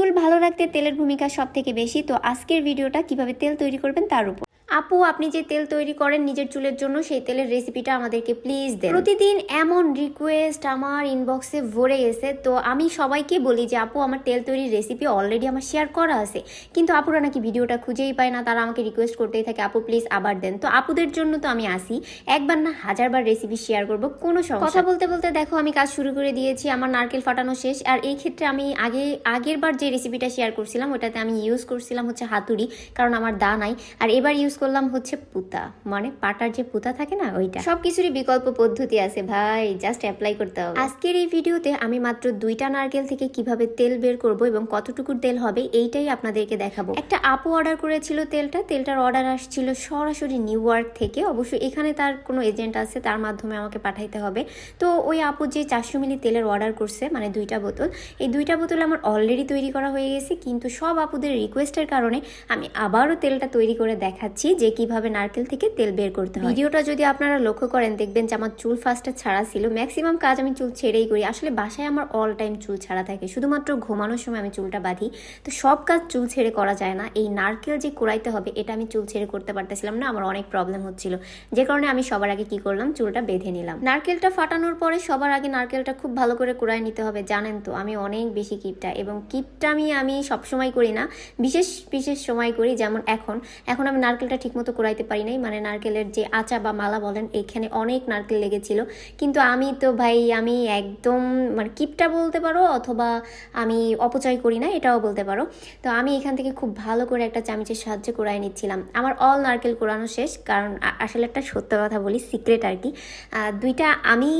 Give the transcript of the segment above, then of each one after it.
চুল ভালো রাখতে তেলের ভূমিকা সবথেকে বেশি, তো আজকের ভিডিওটা কীভাবে তেল তৈরি করবেন তার উপর। আপু, আপনি যে তেল তৈরি করেন নিজের চুলের জন্য, সেই তেলের রেসিপিটা আমাদেরকে প্লিজ দেন। প্রতিদিন এমন রিকোয়েস্ট আমার ইনবক্সে ভরে গেছে, তো আমি সবাইকে বলি যে, আপু, আমার তেল তৈরির রেসিপি অলরেডি আমার শেয়ার করা আছে। কিন্তু আপুরা নাকি ভিডিওটা খুঁজেই পায় না, তারা আমাকে রিকোয়েস্ট করতেই থাকে, আপু প্লিজ আবার দেন। তো আপুদের জন্য তো আমি আসি, একবার না হাজারবার রেসিপি শেয়ার করব, কোনো সমস্যা কথা বলতে বলতে দেখো, আমি কাজ শুরু করে দিয়েছি, আমার নারকেল ফাটানো শেষ, আর এই ক্ষেত্রে আমি আগে আগের বার যে রেসিপিটা শেয়ার করছিলাম, ওটাতে আমি ইউজ করছিলাম হচ্ছে হাতুড়ি, কারণ আমার দা নাই, আর এবার ইউজ করলাম হচ্ছে পুতা। মানে পাটার যে পুতা থাকে না, ওইটা। সব কিছুরই বিকল্প পদ্ধতি আছে ভাই জাস্ট অ্যাপ্লাই করতে হবে। আজকের এই ভিডিওতে আমি মাত্র দুইটা নারকেল থেকে কীভাবে তেল বের করব এবং কতটুকু তেল হবে, এইটাই আপনাদেরকে দেখাবো। একটা আপু অর্ডার করেছিল তেলটা, তেলটার অর্ডার আসছিল সরাসরি নিউ ইয়র্ক থেকে। অবশ্য এখানে তার কোনো এজেন্ট আছে, তার মাধ্যমে আমাকে পাঠাইতে হবে। তো ওই আপু যে চারশো মিলি তেলের অর্ডার করছে মানে দুইটা বোতল, এই দুইটা বোতল আমার অলরেডি তৈরি করা হয়ে গেছে, কিন্তু সব আপুদের রিকোয়েস্টের কারণে আমি আবারও তেলটা তৈরি করে দেখাচ্ছি। যে কীভাবে নারকেল থেকে তেল বের করতে হয়। ভিডিওটা যদি আপনারা লক্ষ্য করেন, দেখবেন যে আমার চুল ফার্স্টে ছাড়া ছিল। ম্যাক্সিমাম কাজ আমি চুল ছেড়েই করি। আসলে বাসায় আমার অল টাইম চুল ছাড়া থাকে। শুধুমাত্র ঘুমানোর সময় আমি চুলটা বাঁধি। তো সব কাজ চুল ছেড়ে করা যায় না। এই নারকেল যে কুড়াইতে হবে, এটা আমি চুল ছেড়ে করতে পারতেছিলাম না। আমার অনেক প্রবলেম হচ্ছিল। যে কারণে আমি সবার আগে কি করলাম? চুলটা বেঁধে নিলাম। নারকেলটা ফাটানোর পরে সবার আগে নারকেলটা খুব ভালো করে কুড়াই নিতে হবে। জানেন তো, আমি অনেক বেশি কিপটা। এবং কিপটা আমি আমি সবসময় করি না। বিশেষ বিশেষ সময় করি যেমন এখন। এখন আমি নারকেলটা ঠিকমতো কুড়াইতে পারি নাই। মানে নারকেলের যে আচা বা মালা বলেন, এখানে অনেক নারকেল লেগেছিল। কিন্তু আমি তো ভাই, আমি একদম মানে কিপটা বলতে পারো অথবা আমি অপচয় করি না, এটাও বলতে পারো। তো আমি এখান থেকে খুব ভালো করে একটা চামিচের সাহায্যে কুড়াই নিচ্ছিলাম। আমার অল নারকেল কুড়ানো শেষ, কারণ আসলে একটা সত্য কথা বলি, সিক্রেট আর কি। দুইটা আমি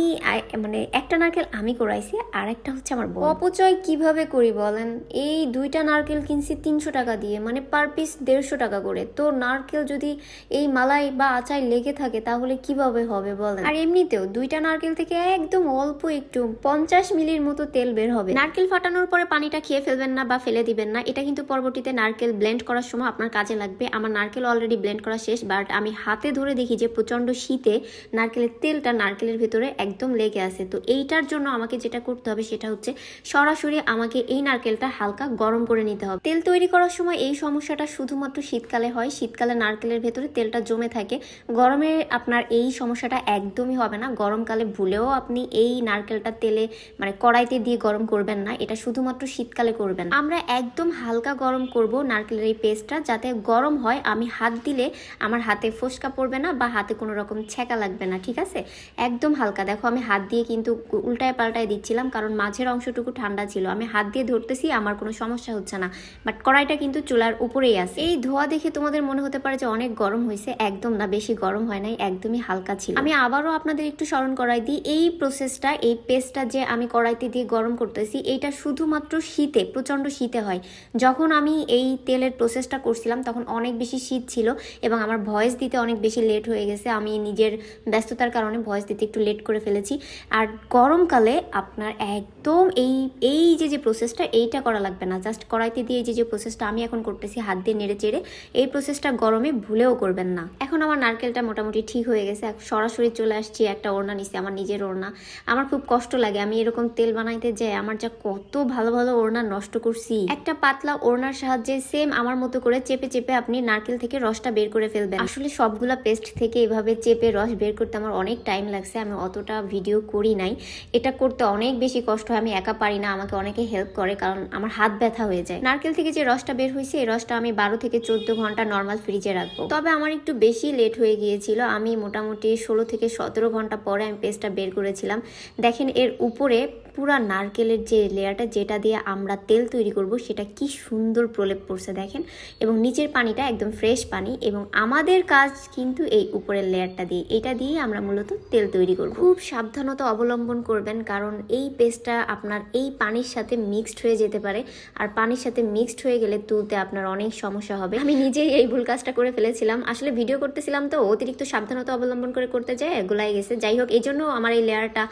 মানে একটা নারকেল আমি কুড়াইছি, আর একটা হচ্ছে আমার। অপচয় কীভাবে করি বলেন? এই দুইটা নারকেল কিনছি তিনশো টাকা দিয়ে মানে পার পিস দেড়শো টাকা করে। তো নারকেল যদি এই মালাই বা আচায় লেগে থাকে তাহলে কীভাবে হবে বলেন? আর এমনিতেও দুইটা নারকেল থেকে একদম অল্প একটু পঞ্চাশ মিলির মতো তেল বের হবে। নারকেল ফাটানোর পরে পানিটা খেয়ে ফেলবেন না বা ফেলে দিবেন না। এটা কিন্তু পরবর্তীতে নারকেল ব্লেন্ড করার সময় আপনার কাজে লাগবে। আমার নারকেল অলরেডি ব্লেন্ড করা শেষ বাট আমি হাতে ধরে দেখি যে প্রচণ্ড শীতে নারকেলের তেলটা নারকেলের ভেতরে একদম লেগে আছে। তো এইটার জন্য আমাকে যেটা করতে হবে সেটা হচ্ছে সরাসরি আমাকে এই নারকেলটা হালকা গরম করে নিতে হবে। তেল তৈরি করার সময় এই সমস্যাটা শুধুমাত্র শীতকালে হয়। শীতকালে নারকেলের ভেতরে তেলটা জমে থাকে। গরমে আপনার এই সমস্যাটা একদমই হবে না। গরমকালে ভুলেও আপনি এই নারকেলটা তেলে মানে কড়াইতে দিয়ে গরম করবেন না। এটা শুধুমাত্র শীতকালে করবেন। আমরা একদম হালকা গরম করব নারকেলের এই পেস্টটা যাতে গরম হয়। আমি হাত দিলে আমার হাতে ফোসকা পড়বে না বা হাতে কোনো রকম ছ্যাঁকা লাগবে না, ঠিক আছে? একদম হালকা। দেখো, আমি হাত দিয়ে কিন্তু উল্টায় পাল্টায় দিচ্ছিলাম কারণ মাঝের অংশটুকু ঠান্ডা ছিল। আমি হাত দিয়ে ধরতেছি, আমার কোনো সমস্যা হচ্ছে না। বাট কড়াইটা কিন্তু চুলার উপরেই আছে। এই ধোয়া দেখে তোমাদের মনে হতে পারে যে অনেক গরম হয়েছে, একদম না, বেশি গরম হয় নাই, একদমই হালকা ছিল। আমি আবারও আপনাদের একটু স্মরণ করাই দিই, এই প্রসেসটা এই পেস্টটা যে আমি কড়াইতে দিয়ে গরম করতেছি, এইটা শুধুমাত্র শীতে প্রচণ্ড শীতে হয়। যখন আমি এই তেলের প্রসেসটা করছিলাম, তখন অনেক বেশি শীত ছিল এবং আমার ভয়েস দিতে অনেক বেশি লেট হয়ে গেছে। আমি নিজের ব্যস্ততার কারণে ভয়েস দিতে একটু লেট করে ফেলেছি। আর গরমকালে আপনার একদম এই এই যে যে প্রসেসটা এইটা করা লাগবে না। জাস্ট কড়াইতে দিয়ে যে যে প্রসেসটা আমি এখন করতেছি, হাত দিয়ে নেড়ে চেড়ে এই প্রসেসটা গরমে ভুলেও করবেন না। এখন আমার নারকেলটা মোটামুটি ঠিক হয়ে গেছে। সরাসরি চলে আসছি, একটা ওড়না নিছি, আমার নিজের ওড়না। আমার খুব কষ্ট লাগে, আমি এরকম তেল বানাইতে যাই, আমার যা কত ভালো ভালো ওড়না নষ্ট করছি। একটা পাতলা ওড়নার সাহায্যে সেম আমার মতো করে চেপে চেপে আপনি নারকেল থেকে রসটা বের করে ফেলবেন। আসলে সবগুলা পেস্ট থেকে এভাবে চেপে রস বের করতে আমার অনেক টাইম লাগছে, আমি অতটা ভিডিও করি নাই। এটা করতে অনেক বেশি কষ্ট হয়, আমি একা পারি না, আমাকে অনেকে হেল্প করে, কারণ আমার হাত ব্যথা হয়ে যায়। নারকেল থেকে যে রসটা বের হয়েছে, এই রসটা আমি বারো থেকে চোদ্দ ঘণ্টা নর্মাল ফ্রিজে রাখব। তবে আমার একটু বেশি লেট হয়ে গিয়েছিল। আমি মোটামুটি ষোলো থেকে সতেরো ঘণ্টা পরে আমি পেস্টটা বের করেছিলাম। দেখেন এর উপরে পুরা নারকেলের যে লেয়ারটা, যেটা দিয়ে আমরা তেল তৈরি করব, সেটা কি সুন্দর প্রলেপ পড়ছে দেখেন। এবং নিচের পানিটা একদম ফ্রেশ পানি এবং আমাদের কাজ কিন্তু এই উপরের লেয়ারটা দিয়ে। এটা দিয়ে আমরা মূলত তেল তৈরি করব। খুব সাবধানতা অবলম্বন করবেন, কারণ এই পেস্টটা আপনার এই পানির সাথে মিক্সড হয়ে যেতে পারে। আর পানির সাথে মিক্সড হয়ে গেলে তুলতে আপনার অনেক সমস্যা হবে। আমি নিজেই এই ভুল কাজটা করে করে ফেলেছিলাম। আসলে ভিডিও করতেছিলাম তো, অতিরিক্ত সাবধানতা অবলম্বন করে করতে যায় গোলাই গেছে। যাই হোক, এই জন্য আমার এই লেয়ারটা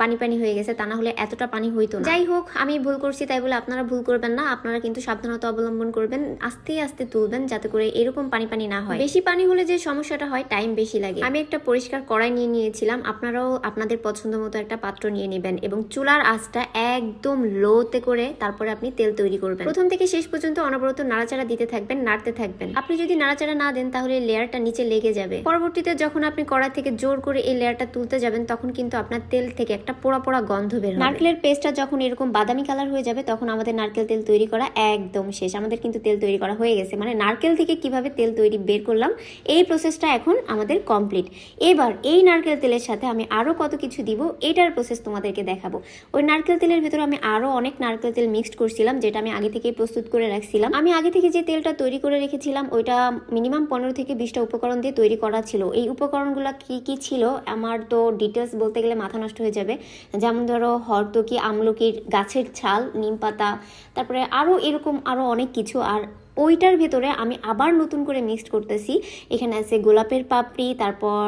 পানি পানি হয়ে গেছে, তা না হলে এতটা পানি হইতো যাই হোক, আমি ভুল করছি, তাই বলে আপনারা ভুল করবেন না। আপনারা কিন্তু সাবধানতা অবলম্বন করবেন, আস্তে আস্তে তুলবেন যাতে করে এরকম পানি পানি না হয়। বেশি পানি হলে যে সমস্যাটা হয় টাইম বেশি লাগে। আমি একটা পরিষ্কার কড়াই নিয়ে নিয়েছিলাম, আপনারাও আপনাদের পছন্দ মতো একটা পাত্র নিয়ে নেবেন এবং চুলার আঁচটা একদম লোতে করে তারপরে আপনি তেল তৈরি করবেন। প্রথম থেকে শেষ পর্যন্ত অনবরত নাড়াচাড়া দিতে থাকবেন, নাড়তে থাকবেন। আপনি যদি নাড়াচাড়া না দেন, তাহলে লেয়ারটা নিচে লেগে যাবে। পরবর্তীতে যখন আপনি কড়া থেকে জোর করে এই লেয়ারটা তুলতে যাবেন, তখন কিন্তু আপনার তেল থেকে একটা পোড়া পোড়া গন্ধ বের হবে। নারকেলের পেস্টটা যখন এরকম বাদামি কালার হয়ে যাবে, তখন আমাদের নারকেল তেল তৈরি করা একদম শেষ। আমাদের কিন্তু তেল তৈরি করা হয়ে গেছে। মানে নারকেল থেকে কীভাবে তেল তৈরি বের করলাম, এই প্রসেসটা এখন আমাদের কমপ্লিট এবার এই নারকেল তেলের সাথে আমি আরও কত কিছু দিব, এটার প্রসেস তোমাদেরকে দেখাবো। ওই নারকেল তেলের ভিতরে আমি আরও অনেক নারকেল তেল মিক্সড করছিলাম, যেটা আমি আগে থেকেই প্রস্তুত করে রাখছিলাম। আমি আগে থেকে যে তেলটা তৈরি করে রেখেছিলাম, ওইটা মিনিমাম পনেরো থেকে বিশটা উপকরণ দিয়ে তৈরি করা ছিল। এই উপকরণগুলো কি কি ছিল? আমার তো ডিটেলস বলতে গেলে মাথা নষ্ট হয়ে যাবে। যেমন ধরো হরতকি আমলকির গাছের ছাল, নিম পাতা, তারপরে আরও এরকম আরও অনেক কিছু। আর ওইটার ভেতরে আমি আবার নতুন করে মিক্সড করতেছি। এখানে আছে গোলাপের পাপড়ি, তারপর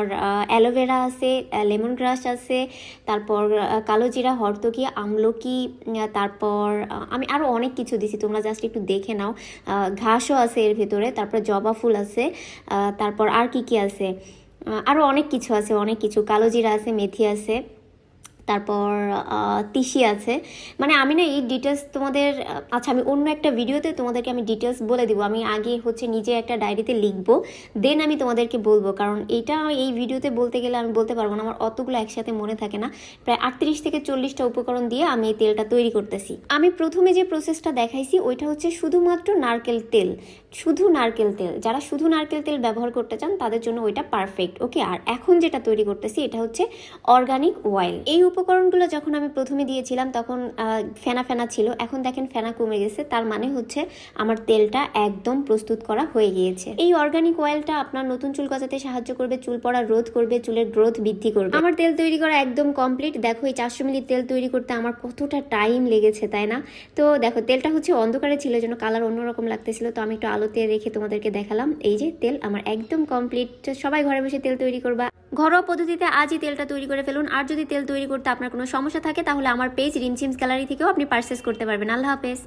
অ্যালোভেরা আছে লেমন গ্রাস আছে, তারপর কালো জিরা হরতকি আমলকি তারপর আমি আরও অনেক কিছু দিছি, তোমরা জাস্ট একটু দেখে নাও। ঘাসও আছে এর ভেতরে, তারপর জবা ফুল আছে তারপর আর কি কি আছে? আরও অনেক কিছু আছে, অনেক কিছু। কালো জিরা আছে, মেথি আছে। তারপর তিসি আছে। মানে আমি না এই ডিটেলস তোমাদের আচ্ছা আমি অন্য একটা ভিডিওতে তোমাদেরকে আমি ডিটেলস বলে দিব। আমি আগে হচ্ছে নিজে একটা ডায়েরিতে লিখব দেন আমি তোমাদেরকে বলব। কারণ এটা এই ভিডিওতে বলতে গেলে আমি বলতে পারব না, আমার অতগুলো একসাথে মনে থাকে না। প্রায় আটত্রিশ থেকে চল্লিশটা উপকরণ দিয়ে আমি এই তেলটা তৈরি করতেছি। আমি প্রথমে যে প্রসেসটা দেখাইছি, ওইটা হচ্ছে শুধুমাত্র নারকেল তেল। শুধু নারকেল তেল। যারা শুধু নারকেল তেল ব্যবহার করতে চান, তাদের জন্য ওইটা পারফেক্ট ওকে আর এখন যেটা তৈরি করতেছি, এটা হচ্ছে অর্গানিক অয়েল এই উপকরণগুলো যখন আমি প্রথমে দিয়েছিলাম, তখন ফেনা ফেনা ছিল। এখন দেখেন ফেনা কমে গেছে। তার মানে হচ্ছে আমার তেলটা একদম প্রস্তুত করা হয়ে গিয়েছে। এই অর্গানিক অয়েলটা আপনার নতুন চুল গজাতে সাহায্য করবে, চুল পড়া রোধ করবে, চুলের গ্রোথ বৃদ্ধি করবে। আমার তেল তৈরি করা একদম কমপ্লিট দেখো, এই চারশো মিলি তেল তৈরি করতে আমার কতটা টাইম লেগেছে, তাই না? তো দেখো, তেলটা হচ্ছে অন্ধকারে ছিল জন্য কালার অন্যরকম লাগতেছিল। তো আমি একটু আলোতে রেখে তোমাদেরকে দেখালাম। এই যে তেল আমার একদম কমপ্লিট সবাই ঘরে বসে তেল তৈরি করবা। ঘরোয়া পদ্ধতিতে আজই তেলটা তৈরি করে ফেলুন। আর যদি তেল তৈরি করতে আপনার কোনো সমস্যা থাকে, তাহলে আমার পেজ রিমঝিমস গ্যালারি থেকেও আপনি পারচেস করতে পারবেন। আল্লাহ হাফেজ।